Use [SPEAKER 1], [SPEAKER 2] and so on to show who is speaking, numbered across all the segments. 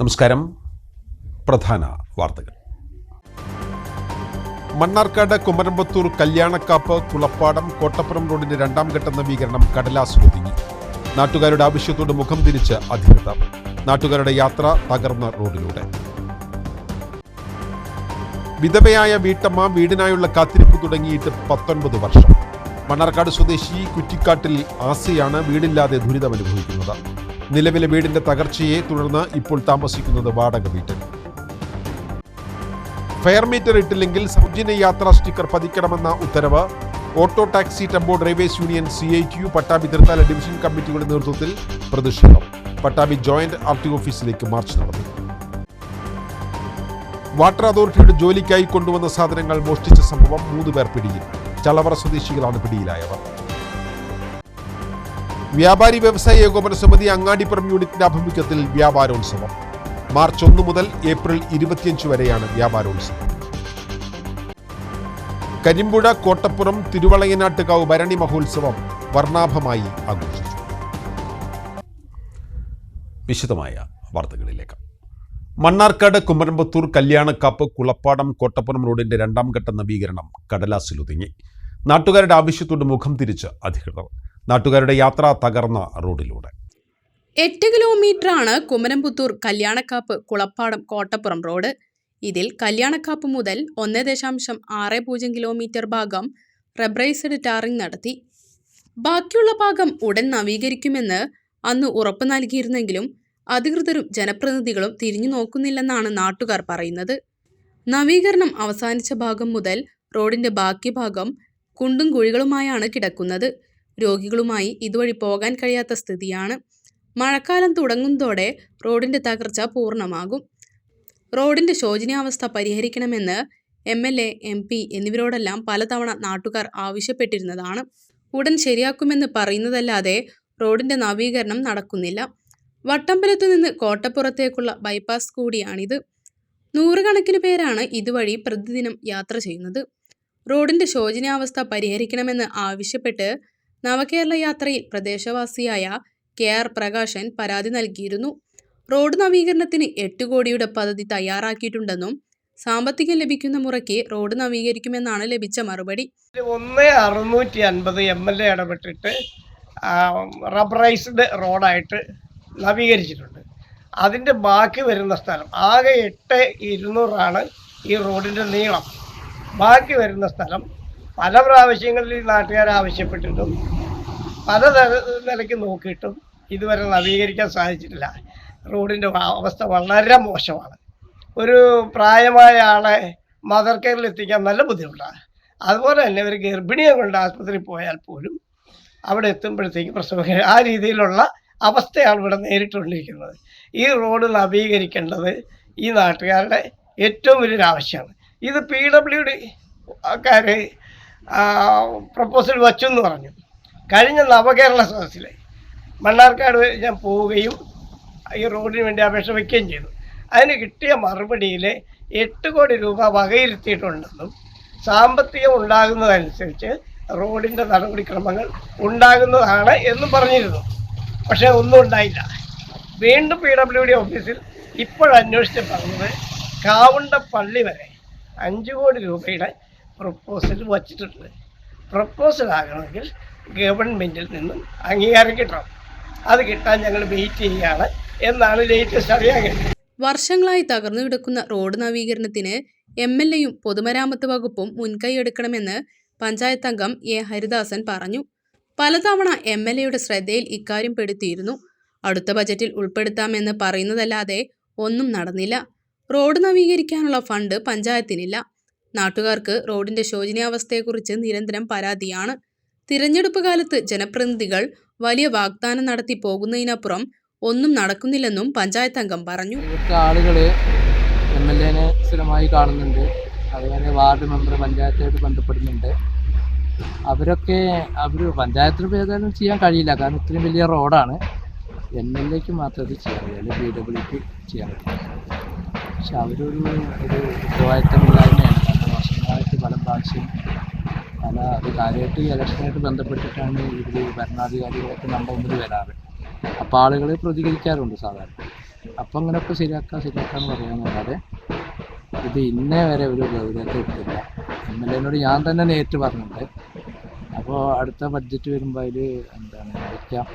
[SPEAKER 1] നമസ്കാരം. പ്രധാന വാർത്തകൾ. മണ്ണാർക്കാട് കുമരമ്പത്തൂർ കല്യാണക്കാപ്പ് കുളപ്പാടം കോട്ടപ്പുറം റോഡിന്റെ രണ്ടാം ഘട്ട നവീകരണം കടലാസ് ഒതുങ്ങി നാട്ടുകാരുടെ ആവശ്യത്തോട് മുഖം തിരിച്ച് അധികൃതർ. നാട്ടുകാരുടെ യാത്ര തകർന്ന റോഡിലൂടെ. വിധവയായ വീട്ടമ്മ വീടിനായുള്ള കാത്തിരിപ്പ് തുടങ്ങിയിട്ട് പത്തൊൻപത് വർഷം. മണ്ണാർക്കാട് സ്വദേശി കുറ്റിക്കാട്ടിൽ ആസിയാണ് വീടില്ലാതെ ദുരിതമനുഭവിക്കുന്നത്. നിലവിലെ വീടിന്റെ തകർച്ചയെ തുടർന്ന് ഇപ്പോൾ താമസിക്കുന്നത് വാടക വീട്ടിൽ. ഫെയർ മീറ്റർ ഇട്ടില്ലെങ്കിൽ സൗജന്യ യാത്രാ സ്റ്റിക്കർ പതിക്കണമെന്ന ഉത്തരവ്. Auto taxi tempo drivers union C I T U Pattambi Thrithala division കമ്മിറ്റിയുടെ നേതൃത്വത്തിൽ പ്രതിഷേധം. പട്ടാബി ജോയിന്റ് ആർ ടി ഓഫീസിലേക്ക് മാർച്ച് നടത്തി. വാട്ടർ അതോറിറ്റിയുടെ ജോലിക്കായി കൊണ്ടുവന്ന സാധനങ്ങൾ മോഷ്ടിച്ച സംഭവം മൂന്ന് പേർ പിടിയിൽ. ചളവറ സ്വദേശികളാണ് പിടിയിലായവർ. വ്യാപാരി വ്യവസായ ഏകോപന സമിതി അങ്ങാടിപ്പുറം യൂണിറ്റിന്റെ ആഭിമുഖ്യത്തിൽ വ്യാപാരോത്സവം. മാർച്ച് ഒന്ന് മുതൽ ഏപ്രിൽ ഇരുപത്തിയഞ്ച് വരെയാണ് വ്യാപാരോത്സവം. കരിമ്പുഴ കോട്ടപ്പുറം തിരുവളയനാട്ടുകാവ് ഭരണി മഹോത്സവം വർണാഭമായി ആഘോഷിച്ചു. വിശദമായ വാർത്തകളിലേക്ക്. മണ്ണാർക്കാട് കുമരമ്പത്തൂർ കല്യാണക്കാപ്പ് കുളപ്പാടം കോട്ടപ്പുറം റോഡിന്റെ രണ്ടാം ഘട്ട നവീകരണം കടലാസിലൊതുങ്ങി. നാട്ടുകാരുടെ ആവശ്യത്തോട് മുഖം തിരിച്ച് അധികൃതർ. നാട്ടുകാരുടെ യാത്ര തകർന്ന റോഡിലൂടെ.
[SPEAKER 2] എട്ട് കിലോമീറ്ററാണ് കുമരംപുത്തൂർ കല്യാണക്കാപ്പ് കുളപ്പാടം കോട്ടപ്പുറം റോഡ്. ഇതിൽ കല്യാണക്കാപ്പ് മുതൽ ഒന്ന് ദശാംശം ആറ് പൂജ്യം കിലോമീറ്റർ ഭാഗം റബ്രൈസ്ഡ് ടാറിംഗ് നടത്തി. ബാക്കിയുള്ള ഭാഗം ഉടൻ നവീകരിക്കുമെന്ന് അന്ന് ഉറപ്പ് നൽകിയിരുന്നെങ്കിലും അധികൃതരും ജനപ്രതിനിധികളും തിരിഞ്ഞു നോക്കുന്നില്ലെന്നാണ് നാട്ടുകാർ പറയുന്നത്. നവീകരണം അവസാനിച്ച ഭാഗം മുതൽ റോഡിന്റെ ബാക്കി ഭാഗം കുണ്ടും കുഴികളുമായാണ് കിടക്കുന്നത്. രോഗികളുമായി ഇതുവഴി പോകാൻ കഴിയാത്ത സ്ഥിതിയാണ്. മഴക്കാലം തുടങ്ങുന്നതോടെ റോഡിന്റെ തകർച്ച പൂർണമാകും. റോഡിന്റെ ശോചനീയാവസ്ഥ പരിഹരിക്കണമെന്ന് M L A M P എന്നിവരോടെല്ലാം പലതവണ നാട്ടുകാർ ആവശ്യപ്പെട്ടിരുന്നതാണ്. ഉടൻ ശരിയാക്കുമെന്ന് പറയുന്നതല്ലാതെ റോഡിന്റെ നവീകരണം നടക്കുന്നില്ല. വട്ടമ്പലത്തു നിന്ന് കോട്ടപ്പുറത്തേക്കുള്ള ബൈപ്പാസ് കൂടിയാണിത്. നൂറുകണക്കിന് പേരാണ് ഇതുവഴി പ്രതിദിനം യാത്ര ചെയ്യുന്നത്. റോഡിന്റെ ശോചനീയാവസ്ഥ പരിഹരിക്കണമെന്ന് ആവശ്യപ്പെട്ട് നവകേരള യാത്രയിൽ പ്രദേശവാസിയായ കെ ആർ പ്രകാശൻ പരാതി നൽകിയിരുന്നു. റോഡ് നവീകരണത്തിന് എട്ട് കോടിയുടെ പദ്ധതി തയ്യാറാക്കിയിട്ടുണ്ടെന്നും സാമ്പത്തികം ലഭിക്കുന്ന മുറയ്ക്ക് റോഡ് നവീകരിക്കുമെന്നാണ് ലഭിച്ച മറുപടി.
[SPEAKER 3] ഒന്ന് അറുന്നൂറ്റി അൻപത് എം എൽ എ ഇടപെട്ടിട്ട് റബ്ബറൈസ്ഡ് റോഡായിട്ട് നവീകരിച്ചിട്ടുണ്ട്. അതിന്റെ ബാക്കി വരുന്ന സ്ഥലം ആകെ എട്ട് ഇരുന്നൂറാണ് ഈ റോഡിന്റെ നീളം. ബാക്കി വരുന്ന സ്ഥലം പല പ്രാവശ്യങ്ങളിൽ ഈ നാട്ടുകാർ ആവശ്യപ്പെട്ടിട്ടും പല നിലയ്ക്ക് നോക്കിയിട്ടും ഇതുവരെ നവീകരിക്കാൻ സാധിച്ചിട്ടില്ല. റോഡിന്റെ അവസ്ഥ വളരെ മോശമാണ്. ഒരു പ്രായമായ ആളെ മദർ കെയറിൽ എത്തിക്കാൻ നല്ല ബുദ്ധിമുട്ടാണ്. അതുപോലെ തന്നെ ഒരു ഗർഭിണിയെ കൊണ്ട് ആസ്പത്രിയിൽ പോയാൽ പോലും അവിടെ എത്തുമ്പോഴത്തേക്ക് പ്രസവ ആ രീതിയിലുള്ള അവസ്ഥയാണ് ഇവിടെ നേരിട്ടുകൊണ്ടിരിക്കുന്നത്. ഈ റോഡ് നവീകരിക്കേണ്ടത് ഈ നാട്ടുകാരുടെ ഏറ്റവും വലിയൊരു ആവശ്യമാണ്. ഇത് പി ഡബ്ല്യു ഡി കാർ പ്രപ്പോസൽ വച്ചു എന്ന് പറഞ്ഞു. കഴിഞ്ഞ നവകേരള സദസ്സിൽ മണ്ണാർക്കാട് ഞാൻ പോവുകയും ഈ റോഡിന് വേണ്ടി അപേക്ഷ വയ്ക്കുകയും ചെയ്തു. അതിന് കിട്ടിയ മറുപടിയിൽ എട്ട് കോടി രൂപ വകയിരുത്തിയിട്ടുണ്ടെന്നും സാമ്പത്തികം ഉണ്ടാകുന്നതനുസരിച്ച് റോഡിന്റെ നടപടിക്രമങ്ങൾ ഉണ്ടാകുന്നതാണ് എന്നും പറഞ്ഞിരുന്നു. പക്ഷേ ഒന്നും ഉണ്ടായില്ല. വീണ്ടും പി ഡബ്ല്യു ഡി ഓഫീസിൽ ഇപ്പോഴന്വേഷിച്ച് പറഞ്ഞത് കാവുണ്ട പള്ളി വരെ അഞ്ച് കോടി രൂപയുടെ പ്രപ്പോസൽ വച്ചിട്ടുണ്ട്. പ്രപ്പോസൽ ആകണമെങ്കിൽ ഗവൺമെന്റിൽ നിന്നും അംഗീകാരം കിട്ടണം. അത് കിട്ടാൻ ഞങ്ങൾ വെയിറ്റ് ചെയ്യുകയാണ്. എന്നാണ് ലേറ്റസ്റ്റ് അറിയാൻ കഴിഞ്ഞത്
[SPEAKER 2] വർഷങ്ങളായി തകർന്നു കിടക്കുന്ന റോഡ് നവീകരണത്തിന് എം എൽ എയും പൊതുമരാമത്ത് വകുപ്പും മുൻകൈ എടുക്കണമെന്ന് പഞ്ചായത്ത് അംഗം എ ഹരിദാസൻ പറഞ്ഞു. പലതവണ എം എൽ എയുടെ ശ്രദ്ധയിൽ ഇക്കാര്യം പെടുത്തിയിരുന്നു. അടുത്ത ബജറ്റിൽ ഉൾപ്പെടുത്താമെന്ന് പറയുന്നതല്ലാതെ ഒന്നും നടന്നില്ല. റോഡ് നവീകരിക്കാനുള്ള ഫണ്ട് പഞ്ചായത്തിനില്ല. നാട്ടുകാർക്ക് റോഡിന്റെ ശോചനീയാവസ്ഥയെക്കുറിച്ച് നിരന്തരം പരാതിയാണ്. തിരഞ്ഞെടുപ്പ് കാലത്ത് ജനപ്രതിനിധികൾ വലിയ വാഗ്ദാനം നടത്തി പോകുന്നതിനപ്പുറം ഒന്നും നടക്കുന്നില്ലെന്നും പഞ്ചായത്ത് അംഗം പറഞ്ഞു.
[SPEAKER 4] ആളുകൾ എം എൽ എനെ സ്ഥിരമായി കാണുന്നുണ്ട്. അതുപോലെ വാർഡ് മെമ്പർ പഞ്ചായത്തായിട്ട് ബന്ധപ്പെടുന്നുണ്ട്. അവരൊക്കെ അവർ പഞ്ചായത്തിന് ഏതായാലും ചെയ്യാൻ കഴിയില്ല. കാരണം ഇത്രയും വലിയ റോഡാണ്. എം എൽ എക്ക് മാത്രമേ അത് ചെയ്യാൻ കഴിയുള്ളൂ ബി ഡബ്ല്യുക്ക് ചെയ്യാൻ കഴിയും പക്ഷെ അവരൊരു ഒരു ഉത്തരവാദിത്തമില്ലായ്മയാണ് വർഷങ്ങളായിട്ട് പല പ്രാവശ്യം പല അത് കാര്യമായിട്ട് ഇലക്ഷനായിട്ട് ബന്ധപ്പെട്ടിട്ടാണ് ഇവർ ഭരണാധികാരികളൊക്കെ നമ്മുടെ മുമ്പിൽ വരാറ്. അപ്പോൾ ആളുകൾ പ്രതികരിക്കാറുണ്ട് സാധാരണ. അപ്പം അങ്ങനെയൊക്കെ ശരിയാക്കാം ശരിയാക്കാന്ന് പറയുന്നതല്ലാതെ ഇത് ഇന്നേ വരെ ഒരു ഗൗരവത്തെ എടുത്തില്ല എം എൽ എനോട് ഞാൻ തന്നെ നേരിട്ട് പറഞ്ഞിട്ടുണ്ട്. അപ്പോൾ അടുത്ത ബഡ്ജറ്റ് വരുമ്പോൾ അതിൽ എന്താണ് വയ്ക്കാം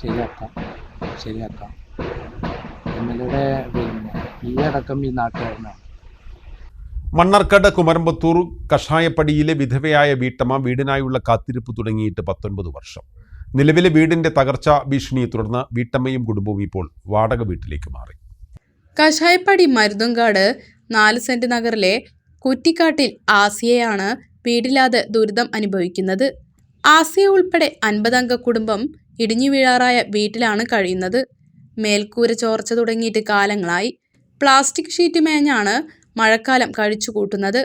[SPEAKER 4] ശരിയാക്കാം ശരിയാക്കാം. എം എൽ എയുടെ പിന്നെ ഈ അടക്കം ഈ നാട്ടുകാരനാണ്.
[SPEAKER 1] മണ്ണാർക്കാട് കുമരമ്പത്തൂർ കഷായപ്പടിയിലെ വിധവയായ വീട്ടമ്മ വീടിനായുള്ള കാത്തിരിപ്പ് തുടങ്ങിയിട്ട് പത്തൊൻപത് വർഷം. നിലവിലെ വീടിന്റെ തകർച്ച ഭീഷണിയെ തുടർന്ന് വീട്ടമ്മയും കുടുംബവും ഇപ്പോൾ വാടക വീട്ടിലേക്ക് മാറി.
[SPEAKER 2] കഷായപ്പടി മരുതങ്കാട് നാല് സെന്റ് നഗറിലെ കുറ്റിക്കാട്ടിൽ ആസിയയാണ് വീടില്ലാതെ ദുരിതം അനുഭവിക്കുന്നത്. ആസിയ ഉൾപ്പെടെ അൻപതംഗ കുടുംബം ഇടിഞ്ഞു വീഴാറായ വീട്ടിലാണ് കഴിയുന്നത്. മേൽക്കൂര ചോർച്ച തുടങ്ങിയിട്ട് കാലങ്ങളായി. പ്ലാസ്റ്റിക് ഷീറ്റ് മേഞ്ഞാണ് മഴക്കാലം കഴിച്ചുകൂട്ടുന്നത്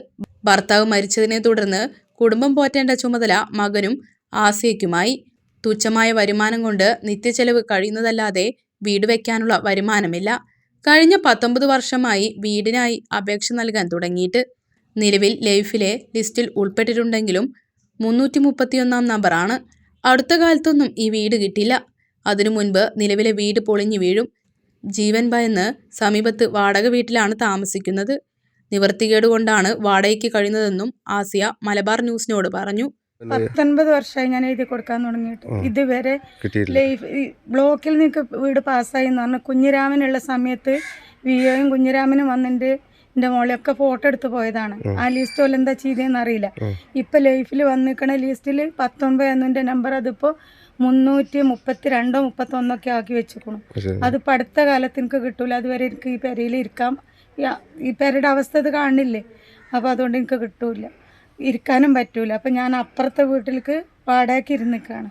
[SPEAKER 2] ഭർത്താവ് മരിച്ചതിനെ തുടർന്ന് കുടുംബം പോറ്റേണ്ട ചുമതല മകനും ആസിയയ്ക്കുമായി. തുച്ഛമായ വരുമാനം കൊണ്ട് നിത്യച്ചെലവ് കഴിയുന്നതല്ലാതെ വീട് വയ്ക്കാനുള്ള വരുമാനമില്ല. കഴിഞ്ഞ പത്തൊമ്പത് വർഷമായി വീടിനായി അപേക്ഷ നൽകാൻ തുടങ്ങിയിട്ട്. നിലവിൽ ലൈഫിലെ ലിസ്റ്റിൽ ഉൾപ്പെട്ടിട്ടുണ്ടെങ്കിലും മുന്നൂറ്റി മുപ്പത്തിയൊന്നാം നമ്പറാണ് അടുത്ത കാലത്തൊന്നും ഈ വീട് കിട്ടില്ല. അതിനു മുൻപ് നിലവിലെ വീട് പൊളിഞ്ഞു വീഴും. ജീവൻ ഭയന്ന് സമീപത്ത് വാടക വീട്ടിലാണ് താമസിക്കുന്നത്. നിവർത്തികേട് കൊണ്ടാണ് വാടകയ്ക്ക് കഴിയുന്നതെന്നും ആസിയ മലബാർ ന്യൂസിനോട് പറഞ്ഞു.
[SPEAKER 5] പത്തൊൻപത് വർഷമായി ഞാൻ എഴുതി കൊടുക്കാൻ തുടങ്ങിയിട്ട്. ഇതുവരെ ലൈഫ് ബ്ലോക്കിൽ നിങ്ങൾക്ക് വീട് പാസ്സായി എന്ന് പറഞ്ഞാൽ കുഞ്ഞിരാമനുള്ള സമയത്ത് വിയോയും കുഞ്ഞിരാമനും വന്നിട്ട് എന്റെ മോളെയൊക്കെ ഫോട്ടോ എടുത്ത് പോയതാണ്. ആ ലിസ്റ്റ് പോലെ എന്താ ചെയ്തതെന്ന് അറിയില്ല. ഇപ്പം ലൈഫിൽ വന്നിക്കണ ലിസ്റ്റിൽ പത്തൊൻപത് എന്നതിന്റെ നമ്പർ അതിപ്പോൾ മുന്നൂറ്റി മുപ്പത്തി രണ്ടോ മുപ്പത്തൊന്നൊക്കെ ആക്കി വെച്ചിരിക്കണം
[SPEAKER 6] അത്
[SPEAKER 5] അതിപ്പോൾ അടുത്ത കാലത്ത് എനിക്ക് കിട്ടൂല. അതുവരെ എനിക്ക് ഈ പെരയിൽ ഇരിക്കാം. ഈ- പെരയുടെ അവസ്ഥ ഇത് കാണില്ലേ? അപ്പോൾ അതുകൊണ്ട് എനിക്ക് കിട്ടൂല ഇരിക്കാനും പറ്റൂല. അപ്പം ഞാൻ അപ്പുറത്തെ വീട്ടിലേക്ക് വാടകയ്ക്ക് ഇരുന്നിക്കാണ്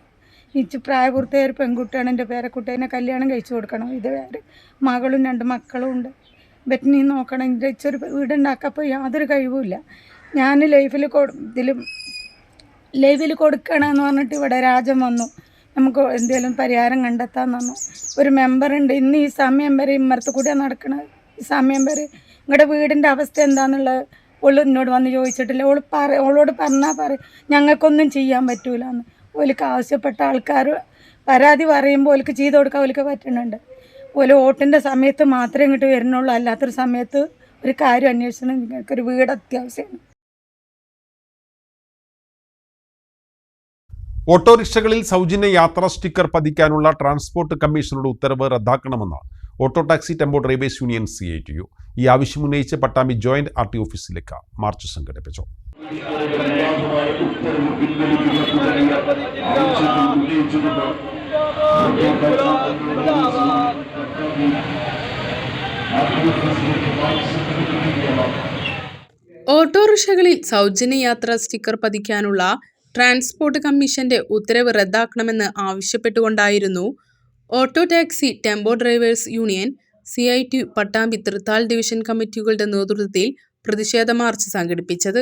[SPEAKER 5] ഇച്ച് പ്രായപൂർത്തിയായ ഒരു പെൺകുട്ടിയാണ് എന്റെ പേരക്കുട്ടീനെ കല്യാണം കഴിച്ചു കൊടുക്കണം. ഇത് വേറെ മകളും രണ്ട് മക്കളും ഉണ്ട്. ബെറ്റിനി നോക്കണം എന്റെ ഇച്ചൊരു വീടുണ്ടാക്കാം അപ്പോൾ യാതൊരു കഴിവുമില്ല. ഞാൻ ലൈഫിൽ കൊടു ഇതിൽ ലൈവിൽ കൊടുക്കണമെന്ന് പറഞ്ഞിട്ട് ഇവിടെ രാജം വന്നു. നമുക്ക് എന്തെങ്കിലും പരിഹാരം കണ്ടെത്താന്ന് പറഞ്ഞു ഒരു മെമ്പറുണ്ട്. ഇന്ന് ഈ സമയം വരെ ഇമ്മരത്ത് കൂടിയാണ് നടക്കണത്. ഈ സമയം വരെ. നിങ്ങളുടെ വീടിന്റെ അവസ്ഥ എന്താണെന്നുള്ളത് ഓൾ എന്നോട് വന്ന് ചോദിച്ചിട്ടില്ല. ഓൾ പറ ഓളോട് പറഞ്ഞാൽ പറ ഞങ്ങൾക്കൊന്നും ചെയ്യാൻ പറ്റൂല എന്ന് ഓലിക്ക് ആവശ്യപ്പെട്ട ആൾക്കാർ പരാതി പറയുമ്പോൾ ഓലിക്ക് ചെയ്ത് കൊടുക്കാൻ ഓലിക്ക് പറ്റുന്നുണ്ട് ഓൽ വോട്ടിന്റെ സമയത്ത് മാത്രമേ ഇങ്ങോട്ട് വരുന്നുള്ളൂ. അല്ലാത്തൊരു സമയത്ത് ഒരു കാര്യം അന്വേഷിക്കണം നിങ്ങൾക്കൊരു വീട് അത്യാവശ്യമാണ്.
[SPEAKER 1] ഓട്ടോറിക്ഷകളിൽ സൗജന്യ യാത്രാ സ്റ്റിക്കർ പതിക്കാനുള്ള ട്രാൻസ്പോർട്ട് കമ്മീഷണറുടെ ഉത്തരവ് റദ്ദാക്കണമെന്ന് auto taxi tempo drivers union C I T U. ഈ ആവശ്യമുന്നയിച്ച് പട്ടാമ്പി ജോയിന്റ് ആർ ടി ഓഫീസിലേക്ക് മാർച്ച് സംഘടിപ്പിച്ചു.
[SPEAKER 2] ഓട്ടോറിക്ഷകളിൽ സൗജന്യ യാത്രാ സ്റ്റിക്കർ പതിക്കാനുള്ള ട്രാൻസ്പോർട്ട് കമ്മീഷന്റെ ഉത്തരവ് റദ്ദാക്കണമെന്ന് ആവശ്യപ്പെട്ടുകൊണ്ടായിരുന്നു auto taxi tempo drivers union C I T Pattambi Thrithala division കമ്മിറ്റികളുടെ നേതൃത്വത്തിൽ പ്രതിഷേധ മാർച്ച് സംഘടിപ്പിച്ചത്.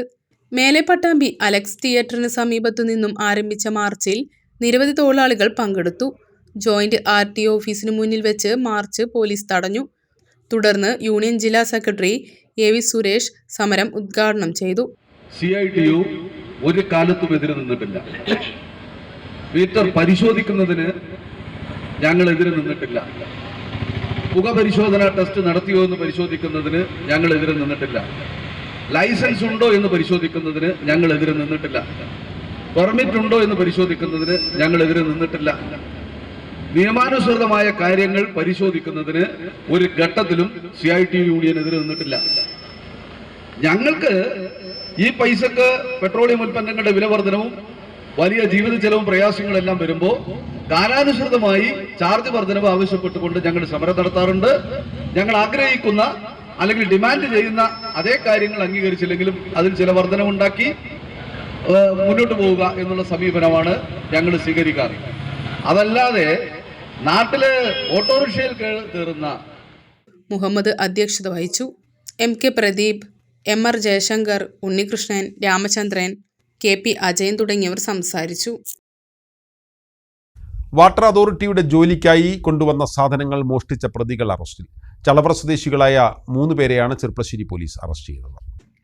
[SPEAKER 2] മേലെ പട്ടാമ്പി അലക്സ് തിയേറ്ററിന് സമീപത്തു നിന്നും ആരംഭിച്ച മാർച്ചിൽ നിരവധി തൊഴിലാളികൾ പങ്കെടുത്തു. ജോയിന്റ് ആർ ടി ഓഫീസിനു മുന്നിൽ വെച്ച് മാർച്ച് പോലീസ് തടഞ്ഞു. തുടർന്ന് യൂണിയൻ ജില്ലാ സെക്രട്ടറി എ വി സുരേഷ് സമരം ഉദ്ഘാടനം ചെയ്തു.
[SPEAKER 7] സി ഐ ടി യു ഒരു കാലത്തും എതിര് നിന്നിട്ടില്ല. മീറ്റർ പരിശോധിക്കുന്നതിന് ഞങ്ങൾ എതിര് നിന്നിട്ടില്ല. പുക പരിശോധന ടെസ്റ്റ് നടത്തിയോ എന്ന് പരിശോധിക്കുന്നതിന് ഞങ്ങൾ എതിര് നിന്നിട്ടില്ല. ലൈസൻസ് ഉണ്ടോ എന്ന് പരിശോധിക്കുന്നതിന് ഞങ്ങൾ എതിര് നിന്നിട്ടില്ല. പെർമിറ്റ് ഉണ്ടോ എന്ന് പരിശോധിക്കുന്നതിന് ഞങ്ങൾ എതിര് നിന്നിട്ടില്ല. നിയമാനുസൃതമായ കാര്യങ്ങൾ പരിശോധിക്കുന്നതിന് ഒരു ഘട്ടത്തിലും സി ഐ ടി യൂണിയൻ എതിരെ നിന്നിട്ടില്ല. ഞങ്ങൾക്ക് ഈ പൈസക്ക് പെട്രോളിയം ഉൽപ്പന്നങ്ങളുടെ വില വർധനവും വലിയ ജീവിത ചെലവും പ്രയാസങ്ങളെല്ലാം വരുമ്പോൾ കാലാനുസൃതമായി ചാർജ് വർധനവ് ആവശ്യപ്പെട്ടുകൊണ്ട് ഞങ്ങൾ സമരം നടത്താറുണ്ട്. ഞങ്ങൾ ആഗ്രഹിക്കുന്ന അല്ലെങ്കിൽ ഡിമാൻഡ് ചെയ്യുന്ന അതേ കാര്യങ്ങൾ അംഗീകരിച്ചില്ലെങ്കിലും അതിൽ ചില വർധനവുണ്ടാക്കി മുന്നോട്ട് പോവുക എന്നുള്ള സമീപനമാണ് ഞങ്ങൾ സ്വീകരിക്കാറ്. അതല്ലാതെ നാട്ടിൽ ഓട്ടോറിക്ഷയിൽ കയറുന്ന
[SPEAKER 2] മുഹമ്മദ് അധ്യക്ഷത വഹിച്ചു. M K Pradeep M R Jayashankar Unnikrishnan Ramachandran K P Ajayan തുടങ്ങിയവർ സംസാരിച്ചു.
[SPEAKER 1] വാട്ടർ അതോറിറ്റിയുടെ ജോലിക്കായി കൊണ്ടുവന്ന സാധനങ്ങൾ മോഷ്ടിച്ച പ്രതികൾ അറസ്റ്റിൽ. ചളവറ സ്വദേശികളായ മൂന്ന് പേരെയാണ് ചെർപ്പശ്ശേരി പോലീസ് അറസ്റ്റ് ചെയ്തത്.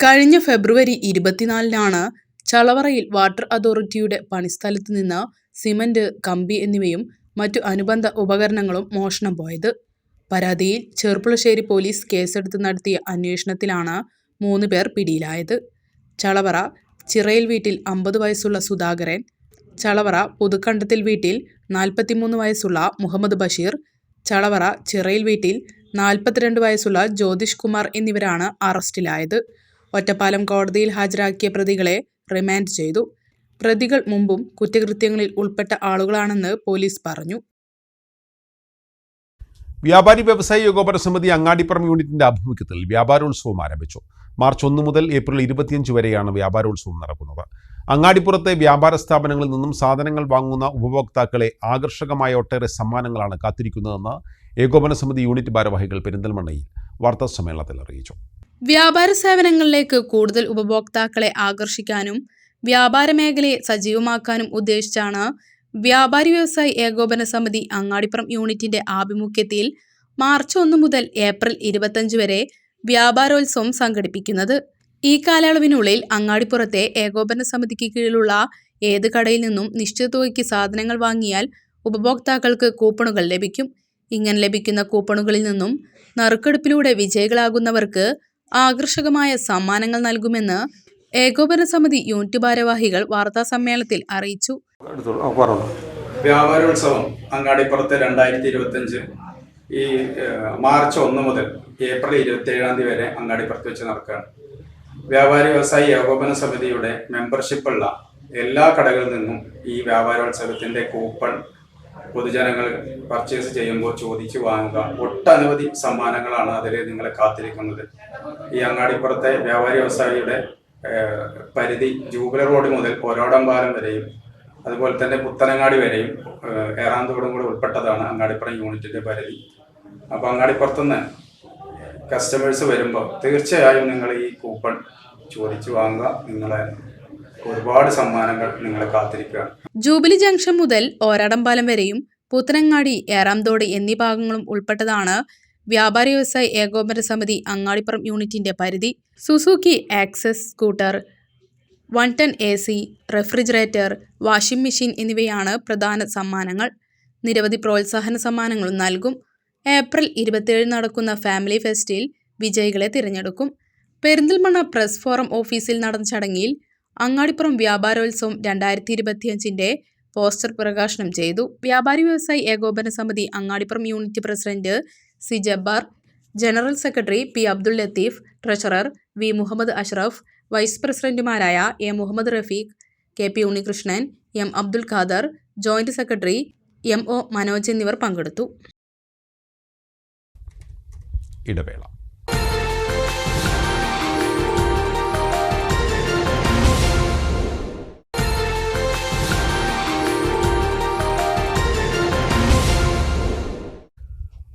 [SPEAKER 2] കഴിഞ്ഞ ഫെബ്രുവരി ഇരുപത്തിനാലിനാണ് ചളവറയിൽ വാട്ടർ അതോറിറ്റിയുടെ പണിസ്ഥലത്ത് നിന്ന് സിമന്റ് കമ്പി എന്നിവയും മറ്റു അനുബന്ധ ഉപകരണങ്ങളും മോഷണം പോയത്. പരാതിയിൽ ചെർപ്പുളശ്ശേരി പോലീസ് കേസെടുത്ത് നടത്തിയ അന്വേഷണത്തിലാണ് മൂന്ന് പേർ പിടിയിലായത്. ചളവറ ചിറയിൽ വീട്ടിൽ അമ്പത് വയസ്സുള്ള സുധാകരൻ ചളവറ പുതുക്കണ്ടത്തിൽ വീട്ടിൽ നാൽപ്പത്തിമൂന്ന് വയസ്സുള്ള മുഹമ്മദ് ബഷീർ ചളവറ ചിറയിൽ വീട്ടിൽ നാൽപ്പത്തിരണ്ട് വയസ്സുള്ള ജ്യോതിഷ് കുമാർ എന്നിവരാണ് അറസ്റ്റിലായത്. ഒറ്റപ്പാലം കോടതിയിൽ ഹാജരാക്കിയ പ്രതികളെ റിമാൻഡ് ചെയ്തു. പ്രതികൾ മുമ്പും കുറ്റകൃത്യങ്ങളിൽ ഉൾപ്പെട്ട ആളുകളാണെന്ന് പോലീസ് പറഞ്ഞു.
[SPEAKER 1] വ്യാപാരി വ്യവസായി ഏകോപന സമിതി അങ്ങാടിപ്പുറം യൂണിറ്റിന്റെ ആഭിമുഖ്യത്തിൽ വ്യാപാരോത്സവം ആരംഭിച്ചു. മാർച്ച് ഒന്ന് മുതൽ ഏപ്രിൽ ഇരുപത്തിയഞ്ച് വരെയാണ് വ്യാപാരോത്സവം നടക്കുന്നത്. അങ്ങാടിപ്പുറത്തെ വ്യാപാര സ്ഥാപനങ്ങളിൽ നിന്നും സാധനങ്ങൾ വാങ്ങുന്ന ഉപഭോക്താക്കളെ ആകർഷകമായ ഒട്ടേറെ സമ്മാനങ്ങളാണ് കാത്തിരിക്കുന്നതെന്ന് ഏകോപന സമിതി യൂണിറ്റ് ഭാരവാഹികൾ പെരിന്തൽമണ്ണയിൽ വാർത്താ സമ്മേളനത്തിൽ അറിയിച്ചു.
[SPEAKER 2] വ്യാപാര സേവനങ്ങളിലേക്ക് കൂടുതൽ ഉപഭോക്താക്കളെ ആകർഷിക്കാനും വ്യാപാര മേഖലയെ സജീവമാക്കാനും ഉദ്ദേശിച്ചാണ് വ്യാപാരി വ്യവസായി ഏകോപന സമിതി അങ്ങാടിപ്പുറം യൂണിറ്റിന്റെ ആഭിമുഖ്യത്തിൽ മാർച്ച് ഒന്ന് മുതൽ ഏപ്രിൽ ഇരുപത്തഞ്ച് വരെ വ്യാപാരോത്സവം സംഘടിപ്പിക്കുന്നത്. ഈ കാലയളവിനുള്ളിൽ അങ്ങാടിപ്പുറത്തെ ഏകോപന സമിതിക്ക് കീഴിലുള്ള ഏത് കടയിൽ നിന്നും നിശ്ചിത തുകയ്ക്ക് സാധനങ്ങൾ വാങ്ങിയാൽ ഉപഭോക്താക്കൾക്ക് കൂപ്പണുകൾ ലഭിക്കും. ഇങ്ങനെ ലഭിക്കുന്ന കൂപ്പണുകളിൽ നിന്നും നറുക്കെടുപ്പിലൂടെ വിജയികളാകുന്നവർക്ക് ആകർഷകമായ സമ്മാനങ്ങൾ നൽകുമെന്ന് ഏകോപന സമിതി യൂണിറ്റ് ഭാരവാഹികൾ വാർത്താ സമ്മേളനത്തിൽ അറിയിച്ചു.
[SPEAKER 6] വ്യാപാരോത്സവം അങ്ങാടിപ്പുറത്ത് രണ്ടായിരത്തി ഇരുപത്തഞ്ച് ഈ മാർച്ച് ഒന്ന് മുതൽ ഏപ്രിൽ ഇരുപത്തി ഏഴാം തീയതി വരെ അങ്ങാടിപ്പുറത്ത് വെച്ച് നടക്കുകയാണ്. വ്യാപാരി വ്യവസായി ഏകോപന സമിതിയുടെ മെമ്പർഷിപ്പുള്ള എല്ലാ കടകളിൽ നിന്നും ഈ വ്യാപാരോത്സവത്തിന്റെ കൂപ്പൺ പൊതുജനങ്ങൾ പർച്ചേസ് ചെയ്യുമ്പോൾ ചോദിച്ച് വാങ്ങുക. ഒട്ടനവധി സമ്മാനങ്ങളാണ് അതിൽ നിങ്ങളെ കാത്തിരിക്കുന്നത്. ഈ അങ്ങാടിപ്പുറത്തെ വ്യാപാരി വ്യവസായിയുടെ പരിധി ജൂബിലർ റോഡ് മുതൽ ഒരോടമ്പാലം വരെയും അതുപോലെ തന്നെ പുത്തനങ്ങാടി വരെയും ഏറാന്തോടും കൂടെ ഉൾപ്പെട്ടതാണ് അങ്ങാടിപ്പുറം യൂണിറ്റിന്റെ പരിധി. അപ്പോൾ അങ്ങാടിപ്പുറത്തുനിന്ന് കസ്റ്റമേഴ്സ് വരുമ്പോൾ തീർച്ചയായും നിങ്ങൾ ഈ കൂപ്പൺ ചോദിച്ചു വാങ്ങുക. നിങ്ങളെ ഒരുപാട് സമ്മാനങ്ങൾ നിങ്ങളെ കാത്തിരിക്കുകയാണ്.
[SPEAKER 2] ജൂബിലി ജംഗ്ഷൻ മുതൽ ഓരാടമ്പാലം വരെയും പൂത്തനങ്ങാടി ഏറാംതോട് എന്നീ ഭാഗങ്ങളും ഉൾപ്പെട്ടതാണ് വ്യാപാരി വ്യവസായ ഏകോപന സമിതി അങ്ങാടിപ്പുറം യൂണിറ്റിന്റെ പരിധി. Suzuki Access scooter one ton A C refrigerator washing machine എന്നിവയാണ് പ്രധാന സമ്മാനങ്ങൾ. നിരവധി പ്രോത്സാഹന സമ്മാനങ്ങളും നൽകും. ഏപ്രിൽ ഇരുപത്തിയേഴ് നടക്കുന്ന ഫാമിലി ഫെസ്റ്റിൽ വിജയികളെ തിരഞ്ഞെടുക്കും. പെരിന്തൽമണ്ണ പ്രസ് ഫോറം ഓഫീസിൽ നടന്ന ചടങ്ങിൽ അങ്ങാടിപ്പുറം വ്യാപാരോത്സവം രണ്ടായിരത്തി ഇരുപത്തിയഞ്ചിന്റെ പോസ്റ്റർ പ്രകാശനം ചെയ്തു. വ്യാപാരി വ്യവസായി ഏകോപന സമിതി Angadipuram unit president C Jabbar general secretary P Abdul Latheef treasurer V Muhammad Ashraf vice പ്രസിഡന്റുമാരായ A Muhammad Rafeeq K P Unnikrishnan M Abdul Khader joint secretary M O Manoj എന്നിവർ പങ്കെടുത്തു.
[SPEAKER 1] ഇടവേള.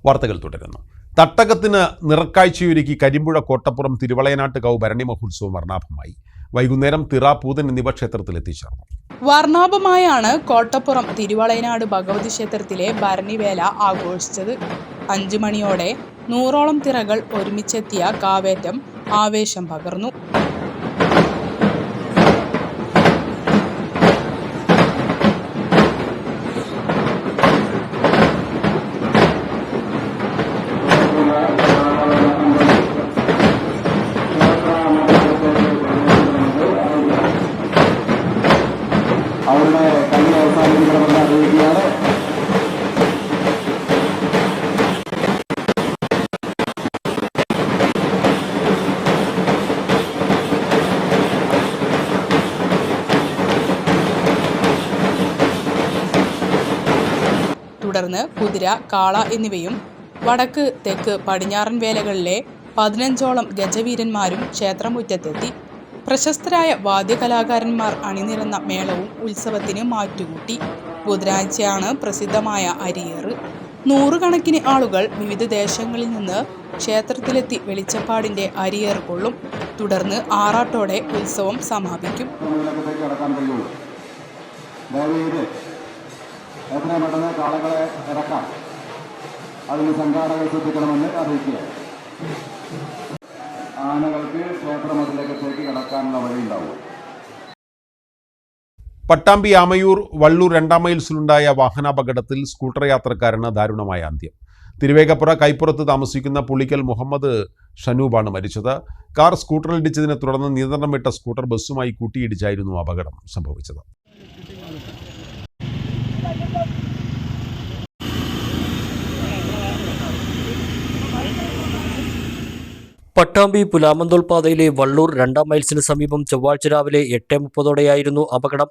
[SPEAKER 1] വാർത്തകൾ തുടരുന്നു. തട്ടകത്തിന് നിറക്കാഴ്ചയൊരുക്കി കരിമ്പുഴ കോട്ടപ്പുറം തിരുവളയനാട്ട് കൗ ഭരണി മഹോത്സവം വർണാഭമായി. വൈകുന്നേരം തിറ പൂതൻ എന്നിവ ക്ഷേത്രത്തിൽ എത്തിച്ചേർന്നു
[SPEAKER 2] വർണാഭമായാണ് കോട്ടപ്പുറം തിരുവളയനാട് ഭഗവതി ക്ഷേത്രത്തിലെ ഭരണിവേല ആഘോഷിച്ചത്. അഞ്ചു മണിയോടെ നൂറോളം തിറകൾ ഒരുമിച്ചെത്തിയ കാവേറ്റം ആവേശം പകർന്നു.
[SPEAKER 8] അവരുടെ കളി അവസാനിപ്പിക്കണമെന്ന് അറിയിക്കുകയാണ്
[SPEAKER 2] തുടർന്ന് കുതിര കാള എന്നിവയും വടക്ക് തെക്ക് പടിഞ്ഞാറൻ വേലകളിലെ പതിനഞ്ചോളം ഗജവീരന്മാരും ക്ഷേത്രമുറ്റത്തെത്തി. പ്രശസ്തരായ വാദ്യകലാകാരന്മാർ അണിനിരന്ന മേളവും ഉത്സവത്തിന് മാറ്റുകൂട്ടി. ബുധനാഴ്ചയാണ് പ്രസിദ്ധമായ അരിയേറ് നൂറുകണക്കിന് ആളുകൾ വിവിധ ദേശങ്ങളിൽ നിന്ന് ക്ഷേത്രത്തിലെത്തി വെളിച്ചപ്പാടിന്റെ അരിയേറ് കൊള്ളും. തുടർന്ന് ആറാട്ടോടെ ഉത്സവം സമാപിക്കും.
[SPEAKER 8] അതിന് സംഘാടകർ ശ്രദ്ധിക്കണമെന്ന് അറിയിക്കുക ആനകൾക്ക് ക്ഷേത്രമതിലകത്തേക്ക് കടക്കാനുള്ള വഴിയുണ്ടാവും.
[SPEAKER 1] പട്ടാമ്പി ആമയൂർ വള്ളൂർ രണ്ടാം മൈൽസിലുണ്ടായ വാഹനാപകടത്തിൽ സ്കൂട്ടർ യാത്രക്കാരന് ദാരുണമായ അന്ത്യം. തിരുവേഗപ്പുറ കൈപ്പുറത്ത് താമസിക്കുന്ന പുളിക്കൽ മുഹമ്മദ് ഷനൂബാണ് മരിച്ചത്. കാർ സ്കൂട്ടറിൽ ഇടിച്ചതിനെ തുടർന്ന് നിയന്ത്രണം വിട്ട സ്കൂട്ടർ ബസ്സുമായി കൂട്ടിയിടിച്ചായിരുന്നു അപകടം സംഭവിച്ചത്.
[SPEAKER 9] പട്ടാമ്പി പുലാമന്തോൾ പാതയിലെ വള്ളൂർ രണ്ടാം മൈൽസിന് സമീപം ചൊവ്വാഴ്ച രാവിലെ എട്ട് മുപ്പതോടെയായിരുന്നു അപകടം.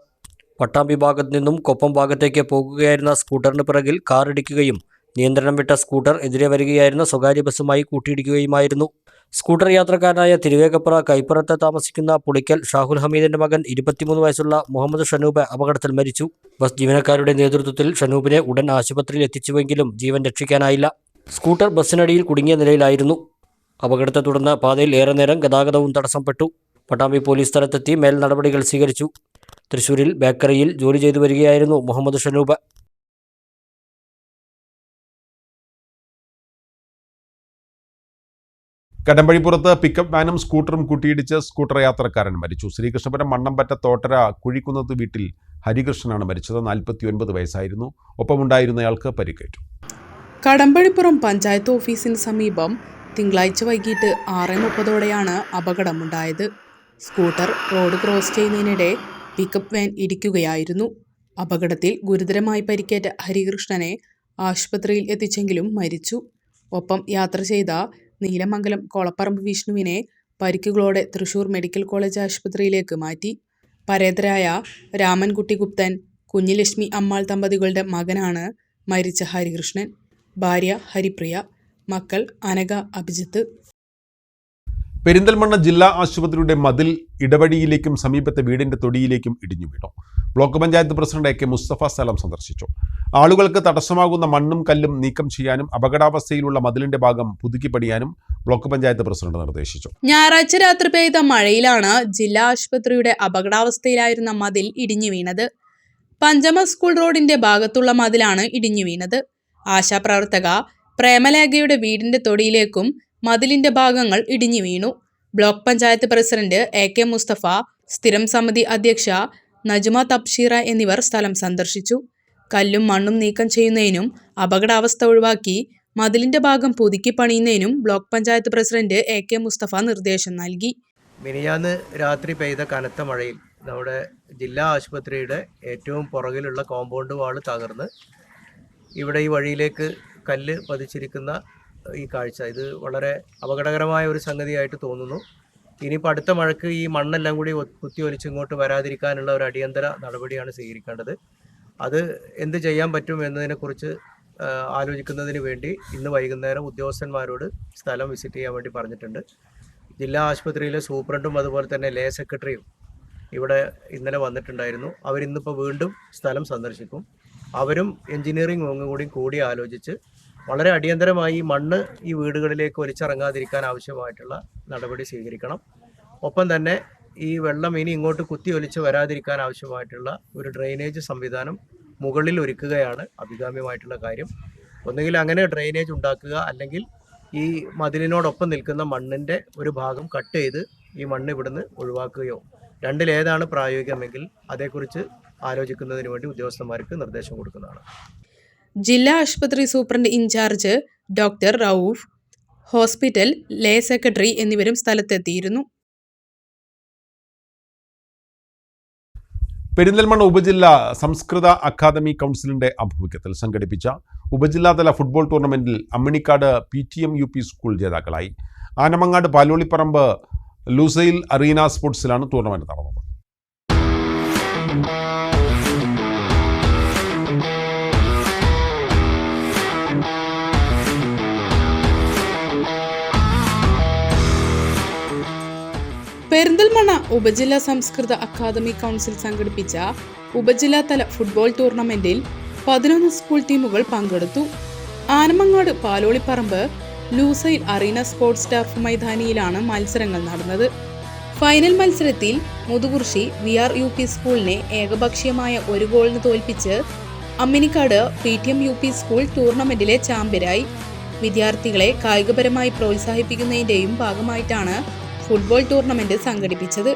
[SPEAKER 9] പട്ടാമ്പി ഭാഗത്ത് നിന്നും കൊപ്പം ഭാഗത്തേക്ക് പോകുകയായിരുന്ന സ്കൂട്ടറിന് പിറകിൽ കാറിടിക്കുകയും നിയന്ത്രണം വിട്ട സ്കൂട്ടർ എതിരെ വരികയായിരുന്ന സ്വകാര്യ ബസ്സുമായി കൂട്ടിയിടിക്കുകയുമായിരുന്നു. സ്കൂട്ടർ യാത്രക്കാരനായ തിരുവേഗപ്പുറ കൈപ്പുറത്ത് താമസിക്കുന്ന പുളിക്കൽ ഷാഹുൽ ഹമീദിന്റെ മകൻ ഇരുപത്തിമൂന്ന് വയസ്സുള്ള മുഹമ്മദ് ഷനൂബ് അപകടത്തിൽ മരിച്ചു. ബസ് ജീവനക്കാരുടെ നേതൃത്വത്തിൽ ഷനൂബിനെ ഉടൻ ആശുപത്രിയിൽ എത്തിച്ചുവെങ്കിലും ജീവൻ രക്ഷിക്കാനായില്ല. സ്കൂട്ടർ ബസ്സിനടിയിൽ കുടുങ്ങിയ നിലയിലായിരുന്നു. അപകടത്തെ തുടർന്ന് പാതയിൽ ഏറെ നേരം ഗതാഗതവും തടസ്സപ്പെട്ടു പട്ടാമ്പി പോലീസ് സ്ഥലത്തെത്തി മേൽ നടപടികൾ സ്വീകരിച്ചു. തൃശൂരിൽ ബേക്കറിയിൽ ജോലി ചെയ്തു വരികയായിരുന്നു മുഹമ്മദ് ഷനൂബ്.
[SPEAKER 1] കടമ്പഴിപ്പുറത്ത് പിക്കപ്പ് വാനും സ്കൂട്ടറും കൂട്ടിയിടിച്ച് സ്കൂട്ടർ യാത്രക്കാരൻ മരിച്ചു. ശ്രീകൃഷ്ണപുരം മണ്ണമ്പറ്റ തോട്ടര കുഴിക്കുന്നത് വീട്ടിൽ ഹരികൃഷ്ണനാണ് മരിച്ചത്. നാൽപ്പത്തി ഒൻപത് വയസ്സായിരുന്നു. ഒപ്പമുണ്ടായിരുന്നയാൾക്ക് പരിക്കേറ്റു.
[SPEAKER 2] കടമ്പഴിപ്പുറം പഞ്ചായത്ത് ഓഫീസിന് സമീപം തിങ്കളാഴ്ച വൈകിട്ട് ആറ് മുപ്പതോടെയാണ് അപകടമുണ്ടായത്. സ്കൂട്ടർ റോഡ് ക്രോസ് ചെയ്യുന്നതിനിടെ പിക്കപ്പ് വാൻ ഇടിക്കുകയായിരുന്നു. അപകടത്തിൽ ഗുരുതരമായി പരിക്കേറ്റ ഹരികൃഷ്ണനെ ആശുപത്രിയിൽ എത്തിച്ചെങ്കിലും മരിച്ചു. ഒപ്പം യാത്ര ചെയ്ത നീലമംഗലം കൊളപ്പറമ്പ് വിഷ്ണുവിനെ പരിക്കുകളോടെ തൃശൂർ മെഡിക്കൽ കോളേജ് ആശുപത്രിയിലേക്ക് മാറ്റി. പരേതരായ രാമൻകുട്ടി ഗുപ്തൻ കുഞ്ഞിലക്ഷ്മി അമ്മാൾ ദമ്പതികളുടെ മകനാണ് മരിച്ച ഹരികൃഷ്ണൻ. ഭാര്യ ഹരിപ്രിയ മക്കൾ അനക അഭിജിത്ത്.
[SPEAKER 1] പെരിന്തൽമണ്ണ ജില്ലാ ആശുപത്രിയുടെ മതിൽ ഇടവഴിയിലേക്കും സമീപത്തെ വീടിന്റെ തൊടിയിലേക്കും ഇടിഞ്ഞു വീണു. Block panchayat president A K Musthafa സ്ഥലം സന്ദർശിച്ചു. ആളുകൾക്ക് തടസ്സമാകുന്ന മണ്ണും കല്ലും നീക്കം ചെയ്യാനും അപകടാവസ്ഥയിലുള്ള മതിലിന്റെ ഭാഗം പുതുക്കി പണിയാനും ബ്ലോക്ക് പഞ്ചായത്ത് പ്രസിഡന്റ് നിർദ്ദേശിച്ചു.
[SPEAKER 2] ഞായറാഴ്ച രാത്രി പെയ്ത മഴയിലാണ് ജില്ലാ ആശുപത്രിയുടെ അപകടാവസ്ഥയിലായിരുന്ന മതിൽ ഇടിഞ്ഞു വീണത്. പഞ്ചമ സ്കൂൾ റോഡിന്റെ ഭാഗത്തുള്ള മതിലാണ് ഇടിഞ്ഞു വീണത്. ആശാപ്രവർത്തക പ്രേമലേഖയുടെ വീടിന്റെ തൊടിയിലേക്കും മതിലിന്റെ ഭാഗങ്ങൾ ഇടിഞ്ഞു വീണു. Block panchayat president A K Musthafa സ്ഥിരം സമിതി അധ്യക്ഷ നജ്മ തബ്ഷീറ എന്നിവർ സ്ഥലം സന്ദർശിച്ചു. കല്ലും മണ്ണും നീക്കം ചെയ്യുന്നതിനും അപകടാവസ്ഥ ഒഴിവാക്കി മതിലിന്റെ ഭാഗം പുതുക്കി പണിയുന്നതിനും block panchayat president A K Musthafa നിർദ്ദേശം നൽകി.
[SPEAKER 10] മിനിയാന്ന് രാത്രി പെയ്ത കനത്ത മഴയിൽ നമ്മുടെ ജില്ലാ ആശുപത്രിയുടെ ഏറ്റവും പുറകിലുള്ള കോമ്പൗണ്ട് വാൾ തകർന്ന് ഇവിടെ ഈ വഴിയിലേക്ക് കല്ല് പതിച്ചിരിക്കുന്ന ഈ കാഴ്ച. ഇത് വളരെ അപകടകരമായ ഒരു സംഗതിയായിട്ട് തോന്നുന്നു. ഇനിയിപ്പോൾ അടുത്ത മഴയ്ക്ക് ഈ മണ്ണെല്ലാം കൂടി കുത്തിയൊലിച്ച് ഇങ്ങോട്ട് വരാതിരിക്കാനുള്ള ഒരു അടിയന്തര നടപടിയാണ് സ്വീകരിക്കേണ്ടത്. അത് എന്ത് ചെയ്യാൻ പറ്റും എന്നതിനെക്കുറിച്ച് ആലോചിക്കുന്നതിന് വേണ്ടി ഇന്ന് വൈകുന്നേരം ഉദ്യോഗസ്ഥന്മാരോട് സ്ഥലം വിസിറ്റ് ചെയ്യാൻ വേണ്ടി പറഞ്ഞിട്ടുണ്ട്. ജില്ലാ ആശുപത്രിയിലെ സൂപ്രണ്ടും അതുപോലെ തന്നെ ലേ സെക്രട്ടറിയും ഇവിടെ ഇന്നലെ വന്നിട്ടുണ്ടായിരുന്നു. അവരിന്നിപ്പോൾ വീണ്ടും സ്ഥലം സന്ദർശിക്കും. അവരും എഞ്ചിനീയറിംഗ് ഒന്നും കൂടി കൂടി ആലോചിച്ച് വളരെ അടിയന്തരമായി മണ്ണ് ഈ വീടുകളിലേക്ക് ഒലിച്ചിറങ്ങാതിരിക്കാൻ ആവശ്യമായിട്ടുള്ള നടപടി സ്വീകരിക്കണം. ഒപ്പം തന്നെ ഈ വെള്ളം ഇനി ഇങ്ങോട്ട് കുത്തി ഒലിച്ച് വരാതിരിക്കാൻ ആവശ്യമായിട്ടുള്ള ഒരു ഡ്രെയിനേജ് സംവിധാനം മുകളിൽ ഒരുക്കുകയാണ് അഭികാമ്യമായിട്ടുള്ള കാര്യം. ഒന്നുകിൽ അങ്ങനെ ഡ്രെയിനേജ് ഉണ്ടാക്കുക അല്ലെങ്കിൽ ഈ മതിലിനോടൊപ്പം നിൽക്കുന്ന മണ്ണിന്റെ ഒരു ഭാഗം കട്ട് ചെയ്ത് ഈ മണ്ണ് ഇവിടുന്ന് ഒഴിവാക്കുകയോ രണ്ടിലേതാണ് പ്രായോഗികമെങ്കിൽ അതേക്കുറിച്ച് ആലോചിക്കുന്നതിന് വേണ്ടി ഉദ്യോഗസ്ഥന്മാർക്ക് നിർദ്ദേശം കൊടുക്കുന്നതാണ്.
[SPEAKER 2] ജില്ലാ ആശുപത്രി superintendent in charge doctor Rauf hospital lay secretary എന്നിവരും സ്ഥലത്തെത്തിയിരുന്നു.
[SPEAKER 1] പെരിന്തൽമണ്ണ ഉപജില്ല സംസ്കൃത അക്കാദമി കൗൺസിലിന്റെ ആഭിമുഖ്യത്തിൽ സംഘടിപ്പിച്ച ഉപജില്ലാതല ഫുട്ബോൾ ടൂർണമെന്റിൽ Amminikkad P T M U P school ജേതാക്കളായി. ആനമങ്ങാട് പാലോളിപ്പറമ്പ് ലൂസൈൽ അറീന സ്പോർട്സിലാണ് ടൂർണമെന്റ് നടന്നത്.
[SPEAKER 2] പെരിന്തൽമണ്ണ ഉപജില്ലാ സംസ്കൃത അക്കാദമി കൗൺസിൽ സംഘടിപ്പിച്ച ഉപജില്ലാതല ഫുട്ബോൾ ടൂർണമെന്റിൽ പതിനൊന്ന് സ്കൂൾ ടീമുകൾ പങ്കെടുത്തു. Anamangad Paloliparamba Lusail Arena sports staff മൈതാനിയിലാണ് മത്സരങ്ങൾ നടന്നത്. ഫൈനൽ മത്സരത്തിൽ Muthukurussi V R U P സ്കൂളിനെ ഏകപക്ഷീയമായ ഒരു ഗോളിന് തോൽപ്പിച്ച് Amminikkad P T M U P school ടൂർണമെന്റിലെ ചാമ്പ്യരായി. വിദ്യാർത്ഥികളെ കായികപരമായി പ്രോത്സാഹിപ്പിക്കുന്നതിന്റെയും ഭാഗമായിട്ടാണ് ഫുട്ബോൾ ടൂർണമെന്റ് സംഘടിപ്പിച്ചത്.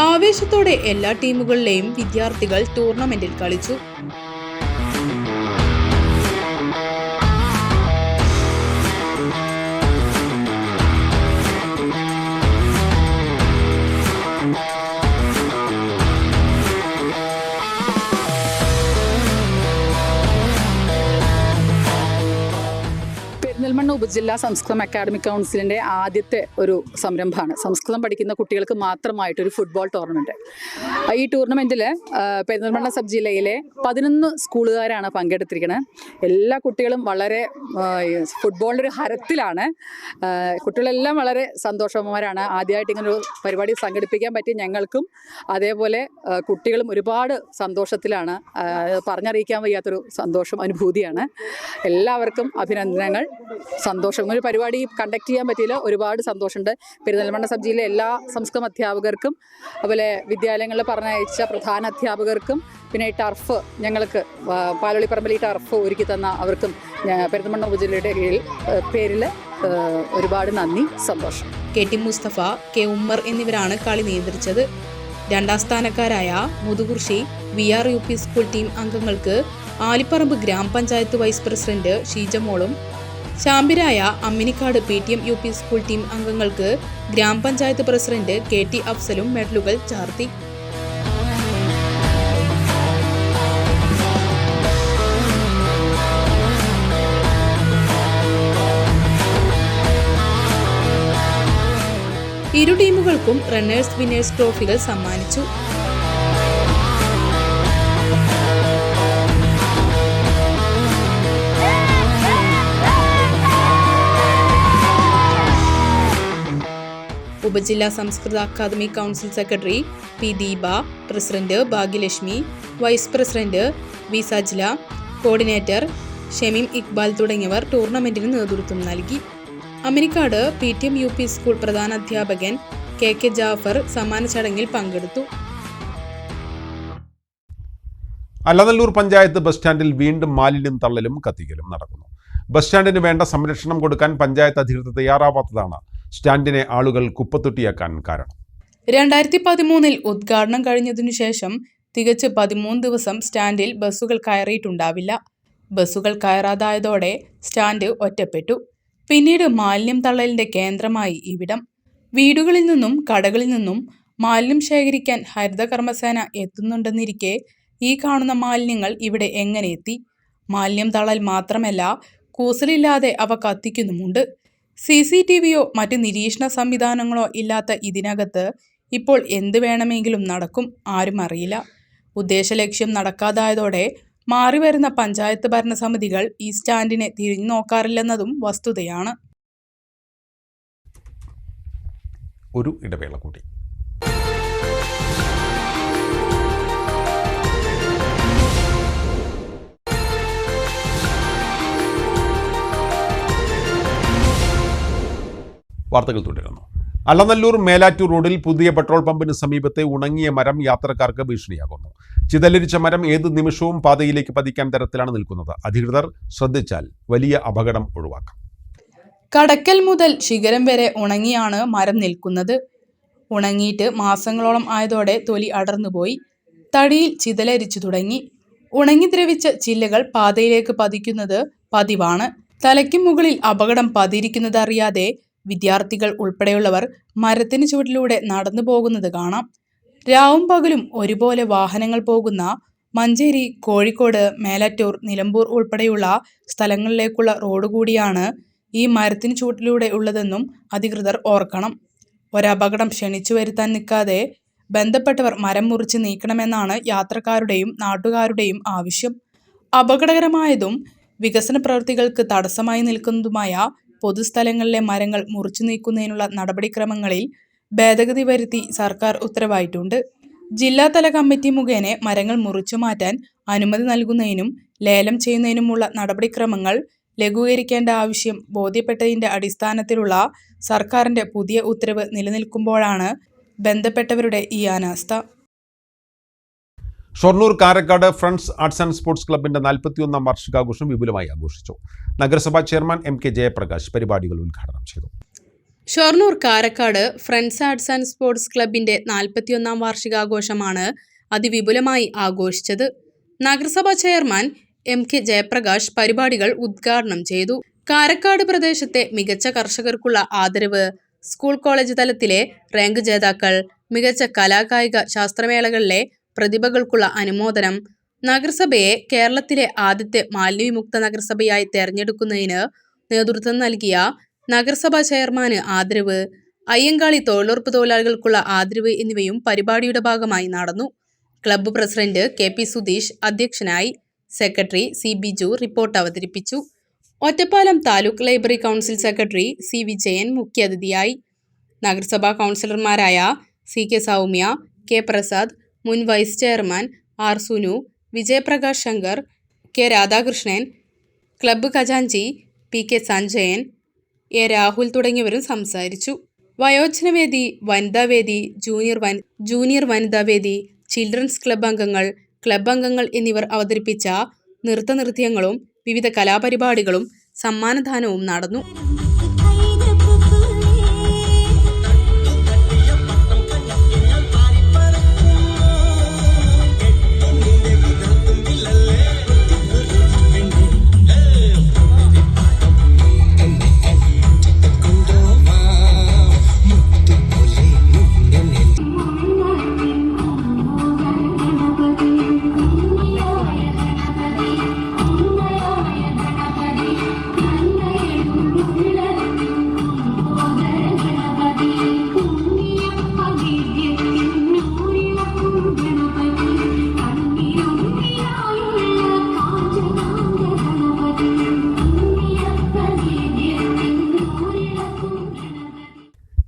[SPEAKER 2] ആവേശത്തോടെ എല്ലാ ടീമുകളിലെയും വിദ്യാർത്ഥികൾ ടൂർണമെന്റിൽ കളിച്ചു.
[SPEAKER 11] ഉപജില്ലാ സംസ്കൃതം അക്കാദമിക് കൗൺസിലിന്റെ ആദ്യത്തെ ഒരു സംരംഭമാണ്. സംസ്കൃതം പഠിക്കുന്ന കുട്ടികൾക്ക് മാത്രമായിട്ട് ഒരു ഫുട്ബോൾ ടൂർണമെന്റ് ഈ ടൂർണമെന്റിൽ പെരുന്തൽമണ്ണ സബ് ജില്ലയിലെ പതിനൊന്ന് സ്കൂളുകാരാണ് പങ്കെടുത്തിരിക്കുന്നത് എല്ലാ കുട്ടികളും വളരെ ഫുട്ബോളിന്റെ ഒരു ഹരത്തിലാണ്. കുട്ടികളെല്ലാം വളരെ സന്തോഷമാരാണ് ആദ്യമായിട്ട് ഇങ്ങനെ ഒരു പരിപാടി സംഘടിപ്പിക്കാൻ പറ്റി ഞങ്ങൾക്കും അതേപോലെ കുട്ടികളും ഒരുപാട് സന്തോഷത്തിലാണ്. പറഞ്ഞറിയിക്കാൻ വയ്യാത്തൊരു സന്തോഷം അനുഭൂതിയാണ്. എല്ലാവർക്കും അഭിനന്ദനങ്ങൾ. സന്തോഷം. ഒരു പരിപാടി കണ്ടക്ട് ചെയ്യാൻ പറ്റിയില്ല. ഒരുപാട് സന്തോഷമുണ്ട്. പെരുന്തൽമണ്ണ സബ് ജില്ലയിലെ എല്ലാ സംസ്കൃതം അധ്യാപകർക്കും അതുപോലെ വിദ്യാലയങ്ങളിൽ പറഞ്ഞയച്ച പ്രധാന അധ്യാപകർക്കും പിന്നെ ഈ ടർഫ് ഞങ്ങൾക്ക് പാലോളിപ്പറമ്പിൽ ഈ ടർഫ് ഒരുക്കി തന്ന അവർക്കും പെരുന്നമണ്ണ ഉപജില്ലയുടെ കീഴിൽ പേരിൽ ഒരുപാട് നന്ദി സന്തോഷം.
[SPEAKER 2] K T Musthafa K Ummer എന്നിവരാണ് കളി നിയന്ത്രിച്ചത്. രണ്ടാം സ്ഥാനക്കാരായ Muthukurussi V R U P school team അംഗങ്ങൾക്ക് ആലിപ്പറമ്പ് ഗ്രാമപഞ്ചായത്ത് വൈസ് പ്രസിഡന്റ് ഷീജമോളും ശാമ്പിരായ Amminikkad P T M U P school team അംഗങ്ങൾക്ക് ഗ്രാമപഞ്ചായത്ത് പ്രസിഡന്റ് കെ ടി അഫ്സലും മെഡലുകൾ ചാർത്തി. ഇരു ടീമുകൾക്കും റണ്ണേഴ്സ് വിന്നേഴ്സ് ട്രോഫികൾ സമ്മാനിച്ചു. ഉപജില്ലാ സംസ്കൃത academy council secretary P Deepa president Bhagyalakshmi vice president V Sajla coordinator Shameem Iqbal തുടങ്ങിയവർ ടൂർണമെന്റിന് നേതൃത്വം നൽകി. Amminikkad P T M U P school പ്രധാന അധ്യാപകൻ കെ കെ ജാഫർ സമ്മാന ചടങ്ങിൽ പങ്കെടുത്തു.
[SPEAKER 1] അല്ലനല്ലൂർ പഞ്ചായത്ത് ബസ് സ്റ്റാൻഡിൽ വീണ്ടും മാലിന്യം തള്ളലും കത്തിക്കലും നടക്കുന്നു. ബസ് സ്റ്റാൻഡിന് വേണ്ട സംരക്ഷണം കൊടുക്കാൻ പഞ്ചായത്ത് അധികൃതർ തയ്യാറാവാത്തതാണ് സ്റ്റാൻഡിനെ ആളുകൾ കുപ്പത്തൊട്ടിയാക്കാൻ കാരണം.
[SPEAKER 2] രണ്ടായിരത്തി പതിമൂന്നിൽ ഉദ്ഘാടനം കഴിഞ്ഞതിനു ശേഷം തികച്ച് പതിമൂന്ന് ദിവസം സ്റ്റാൻഡിൽ ബസ്സുകൾ കയറിയിട്ടുണ്ടാവില്ല. ബസ്സുകൾ കയറാതായതോടെ സ്റ്റാൻഡ് ഒറ്റപ്പെട്ടു. പിന്നീട് മാലിന്യം തള്ളലിന്റെ കേന്ദ്രമായി ഇവിടം. വീടുകളിൽ നിന്നും കടകളിൽ നിന്നും മാലിന്യം ശേഖരിക്കാൻ ഹരിതകർമ്മസേന എത്തുന്നുണ്ടെന്നിരിക്കെ ഈ കാണുന്ന മാലിന്യങ്ങൾ ഇവിടെ എങ്ങനെ എത്തി? മാലിന്യം തള്ളൽ മാത്രമല്ല കൂസലില്ലാതെ അവ കത്തിക്കുന്നുമുണ്ട്. സി സി ടി വിയോ മറ്റ് നിരീക്ഷണ സംവിധാനങ്ങളോ ഇല്ലാത്ത ഇതിനകത്ത് ഇപ്പോൾ എന്ത് വേണമെങ്കിലും നടക്കും ആരും അറിയില്ല. ഉദ്ദേശലക്ഷ്യം നടക്കാതായതോടെ മാറിവരുന്ന പഞ്ചായത്ത് ഭരണസമിതികൾ ഈ സ്റ്റാൻഡിനെ തിരിഞ്ഞു നോക്കാറില്ലെന്നതും വസ്തുതയാണ്.
[SPEAKER 1] ഒരു ഇടവേള കൂടി. വാർത്തകൾ തുടരുന്നു. അള്ളനല്ലൂർ മേലാറ്റൂർ റോഡിൽ പുതിയ പെട്രോൾ പമ്പിന് സമീപത്തെ ഉണങ്ങിയ മരം യാത്രക്കാർക്ക് ഭീഷണിയാകുന്നു. ചിതലരിച്ച മരം ഏത് നിമിഷവും പാതയിലേക്ക് പതിക്കാൻ തരത്തിലാണ് നിൽക്കുന്നത്. അധികൃതർ ശ്രദ്ധിച്ചാൽ വലിയ അപകടം ഒഴിവാക്കാം.
[SPEAKER 2] കടക്കൽ മുതൽ ശിഖരം വരെ ഉണങ്ങിയാണ് മരം നിൽക്കുന്നത്. ഉണങ്ങിയിട്ട് മാസങ്ങളോളം ആയതോടെ തൊലി അടർന്നുപോയി. തടിയിൽ ചിതലരിച്ചു തുടങ്ങി. ഉണങ്ങി ദ്രവിച്ച ചില്ലകൾ പാതയിലേക്ക് പതിക്കുന്നത് പതിവാണ്. തലയ്ക്ക് മുകളിൽ അപകടം പതിയിരിക്കുന്നത് അറിയാതെ വിദ്യാർത്ഥികൾ ഉൾപ്പെടെയുള്ളവർ മരത്തിന് ചുവട്ടിലൂടെ നടന്നു പോകുന്നത് കാണാം. രാവും പകലും ഒരുപോലെ വാഹനങ്ങൾ പോകുന്ന മഞ്ചേരി കോഴിക്കോട് മേലാറ്റൂർ നിലമ്പൂർ ഉൾപ്പെടെയുള്ള സ്ഥലങ്ങളിലേക്കുള്ള റോഡ് കൂടിയാണ് ഈ മരത്തിന് ചുവട്ടിലൂടെ ഉള്ളതെന്നും അധികൃതർ ഓർക്കണം. ഒരപകടം ക്ഷണിച്ചു വരുത്താൻ നിൽക്കാതെ ബന്ധപ്പെട്ടവർ മരം മുറിച്ച് നീക്കണമെന്നാണ് യാത്രക്കാരുടെയും നാട്ടുകാരുടെയും ആവശ്യം. അപകടകരമായതും വികസന പ്രവൃത്തികൾക്ക് തടസ്സമായി നിൽക്കുന്നതുമായ പൊതുസ്ഥലങ്ങളിലെ മരങ്ങൾ മുറിച്ചു നീക്കുന്നതിനുള്ള നടപടിക്രമങ്ങളിൽ ഭേദഗതി വരുത്തി സർക്കാർ ഉത്തരവായിട്ടുണ്ട്. ജില്ലാതല കമ്മിറ്റി മുഖേന മരങ്ങൾ മുറിച്ചു മാറ്റാൻ അനുമതി നൽകുന്നതിനും ലേലം ചെയ്യുന്നതിനുമുള്ള നടപടിക്രമങ്ങൾ ലഘൂകരിക്കേണ്ട ആവശ്യം ബോധ്യപ്പെട്ടതിന്റെ അടിസ്ഥാനത്തിലുള്ള സർക്കാരിന്റെ പുതിയ ഉത്തരവ് നിലനിൽക്കുമ്പോഴാണ് ബന്ധപ്പെട്ടവരുടെ ഈ അനാസ്ഥ.
[SPEAKER 1] Shoranur Karakkad friends arts and sports ക്ലബിന്റെ നാൽപ്പത്തിയൊന്നാം വാർഷികാഘോഷം വിപുലമായി ആഘോഷിച്ചു. നഗരസഭാ ചെയർമാൻ എം കെ ജയപ്രകാശ് പരിപാടികൾ ഉദ്ഘാടനം ചെയ്തു.
[SPEAKER 2] Shoranur Karakkad friends arts and sports ക്ലബിന്റെ നാൽപ്പത്തിയൊന്നാം വാർഷികാഘോഷമാണ് അതിവിപുലമായി ആഘോഷിച്ചത്. നഗരസഭാ ചെയർമാൻ എം കെ ജയപ്രകാശ് പരിപാടികൾ ഉദ്ഘാടനം ചെയ്തു. കാരക്കാട് പ്രദേശത്തെ മികച്ച കർഷകർക്കുള്ള ആദരവ് സ്കൂൾ കോളേജ് തലത്തിലെ റാങ്ക് ജേതാക്കൾ മികച്ച കലാകായിക ശാസ്ത്രമേളകളിലെ പ്രതിഭകൾക്കുള്ള അനുമോദനം നഗരസഭയെ കേരളത്തിലെ ആദ്യത്തെ മാലിന്യവിമുക്ത നഗരസഭയായി തെരഞ്ഞെടുക്കുന്നതിന് നേതൃത്വം നൽകിയ നഗരസഭാ ചെയർമാന് ആദരവ് അയ്യങ്കാളി തൊഴിലുറപ്പ് തൊഴിലാളികൾക്കുള്ള ആദരവ് എന്നിവയും പരിപാടിയുടെ ഭാഗമായി നടന്നു. Club president K P Sudheesh അധ്യക്ഷനായി സെക്രട്ടറി സി ബിജു റിപ്പോർട്ട് അവതരിപ്പിച്ചു. Ottapalam taluk library council secretary C Vijayan മുഖ്യാതിഥിയായി. നഗരസഭാ കൗൺസിലർമാരായ C K Soumya K Prasad മുൻ vice chairman R Sunu Vijayaprakash Shankar K Radhakrishnan club ഖജാൻജി P K Sanjayan A Rahul തുടങ്ങിയവരും സംസാരിച്ചു. വയോജനവേദി വനിതാവേദി ജൂനിയർ വൻ ജൂനിയർ വനിതാവേദി ചിൽഡ്രൻസ് ക്ലബ്ബ് അംഗങ്ങൾ ക്ലബ്ബ് അംഗങ്ങൾ എന്നിവർ അവതരിപ്പിച്ച നൃത്തനൃത്യങ്ങളും വിവിധ കലാപരിപാടികളും സമ്മാനദാനവും നടന്നു.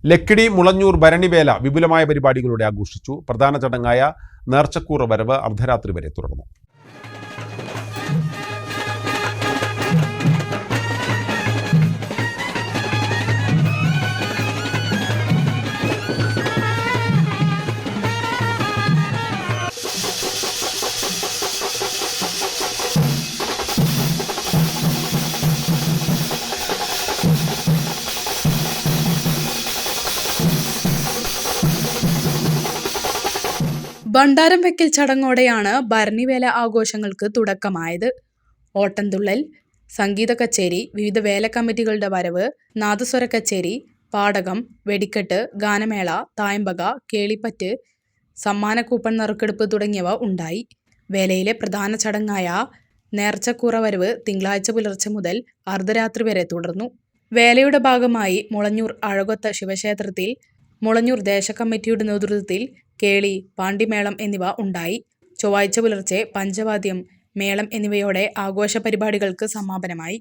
[SPEAKER 1] ലക്കിടി മുളഞ്ഞൂർ ഭരണിവേല വിപുലമായ പരിപാടികളോടെ ആഘോഷിച്ചു. പ്രധാന ചടങ്ങായ നേർച്ചക്കൂറ വരവ് അർദ്ധരാത്രി വരെ തുടർന്നു.
[SPEAKER 2] ഭണ്ഡാരം വെക്കൽ ചടങ്ങോടെയാണ് ഭരണിവേല ആഘോഷങ്ങൾക്ക് തുടക്കമായത്. ഓട്ടംതുള്ളൽ സംഗീത കച്ചേരി വിവിധ വേല കമ്മിറ്റികളുടെ വരവ് നാദസ്വര കച്ചേരി പാടകം വെടിക്കെട്ട് ഗാനമേള തായമ്പക കേളിപ്പറ്റ് സമ്മാന കൂപ്പൺ നറുക്കെടുപ്പ് തുടങ്ങിയവ ഉണ്ടായി. വേലയിലെ പ്രധാന ചടങ്ങായ നേർച്ചക്കൂറ വരവ് തിങ്കളാഴ്ച പുലർച്ചെ മുതൽ അർദ്ധരാത്രി വരെ തുടർന്നു. വേലയുടെ ഭാഗമായി മുളഞ്ഞൂർ അഴകൊത്ത ശിവക്ഷേത്രത്തിൽ മുളഞ്ഞൂർ ദേശകമ്മിറ്റിയുടെ നേതൃത്വത്തിൽ കേളി പാണ്ടിമേളം എന്നിവ ഉണ്ടായി. ചൊവ്വാഴ്ച പുലർച്ചെ പഞ്ചവാദ്യം മേളം എന്നിവയോടെ ആഘോഷ പരിപാടികൾക്ക് സമാപനമായി.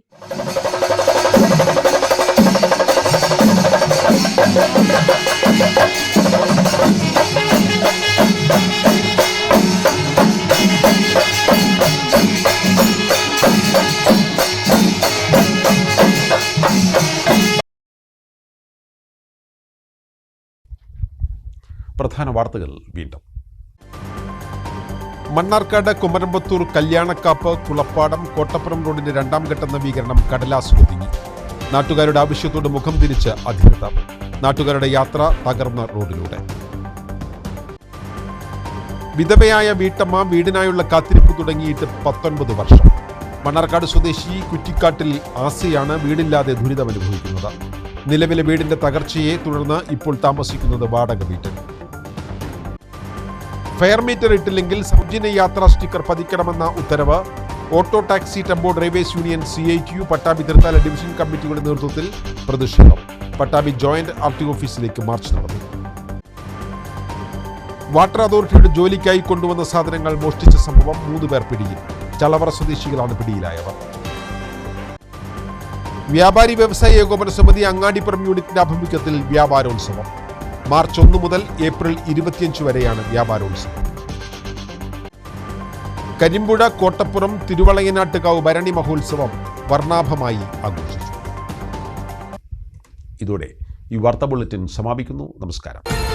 [SPEAKER 1] പ്രധാന വാർത്തകൾ വീണ്ടും. മണ്ണാർക്കാട് കുമരമ്പത്തൂർ കല്യാണക്കാപ്പ് കുളപ്പാടം കോട്ടപ്പുറം റോഡിന്റെ രണ്ടാം ഘട്ട നവീകരണം കടലാസ് ഒതുങ്ങി നാട്ടുകാരുടെ ആവശ്യത്തോട് മുഖം തിരിച്ച് അധികൃതർ. നാട്ടുകാരുടെ യാത്ര തകർന്ന റോഡിലൂടെ. വിധവയായ വീട്ടമ്മ വീടിനായുള്ള കാത്തിരിപ്പ് തുടങ്ങിയിട്ട് പത്തൊൻപത് വർഷം. മണ്ണാർക്കാട് സ്വദേശി കുറ്റിക്കാട്ടിൽ ആസിയാണ് വീടില്ലാതെ ദുരിതമനുഭവിക്കുന്നത്. നിലവിലെ വീടിന്റെ തകർച്ചയെ തുടർന്ന് ഇപ്പോൾ താമസിക്കുന്നത് വാടക വീട്ടിൽ. ഫെയർ മീറ്റർ ഇട്ടില്ലെങ്കിൽ സൗജന്യ യാത്രാ സ്റ്റിക്കർ പതിക്കണമെന്ന ഉത്തരവ്. Auto taxi tempo drivers union C I T U Pattambi Thrithala division കമ്മിറ്റിയുടെ നേതൃത്വത്തിൽ പ്രതിഷേധം. പട്ടാമ്പി ജോയിന്റ് ആർ ടി ഓഫീസിലേക്ക് മാർച്ച് നടന്നു. വാട്ടർ അതോറിറ്റിയുടെ ജോലിക്കായി കൊണ്ടുവന്ന സാധനങ്ങൾ മോഷ്ടിച്ച സംഭവം മൂന്ന് പേർ പിടിയിൽ. ചളവറ സ്വദേശികളാണ് പിടിയിലായവർ. വ്യാപാരി വ്യവസായ ഏകോപന സമിതി അങ്ങാടിപ്പുറം യൂണിറ്റിന്റെ ആഭിമുഖ്യത്തിൽ വ്യാപാരോത്സവം. മാർച്ച് ഒന്ന് മുതൽ ഏപ്രിൽ ഇരുപത്തിയഞ്ച് വരെയാണ് വ്യാപാരോത്സവം. കരിമ്പുഴ കോട്ടപ്പുറം തിരുവളയനാട്ടുകാവ് ഭരണി മഹോത്സവം വർണാഭമായി ആഘോഷിച്ചു. ഇതോടെ ഈ വാർത്താ ബുള്ളറ്റിൻ സമാപിക്കുന്നു. നമസ്കാരം.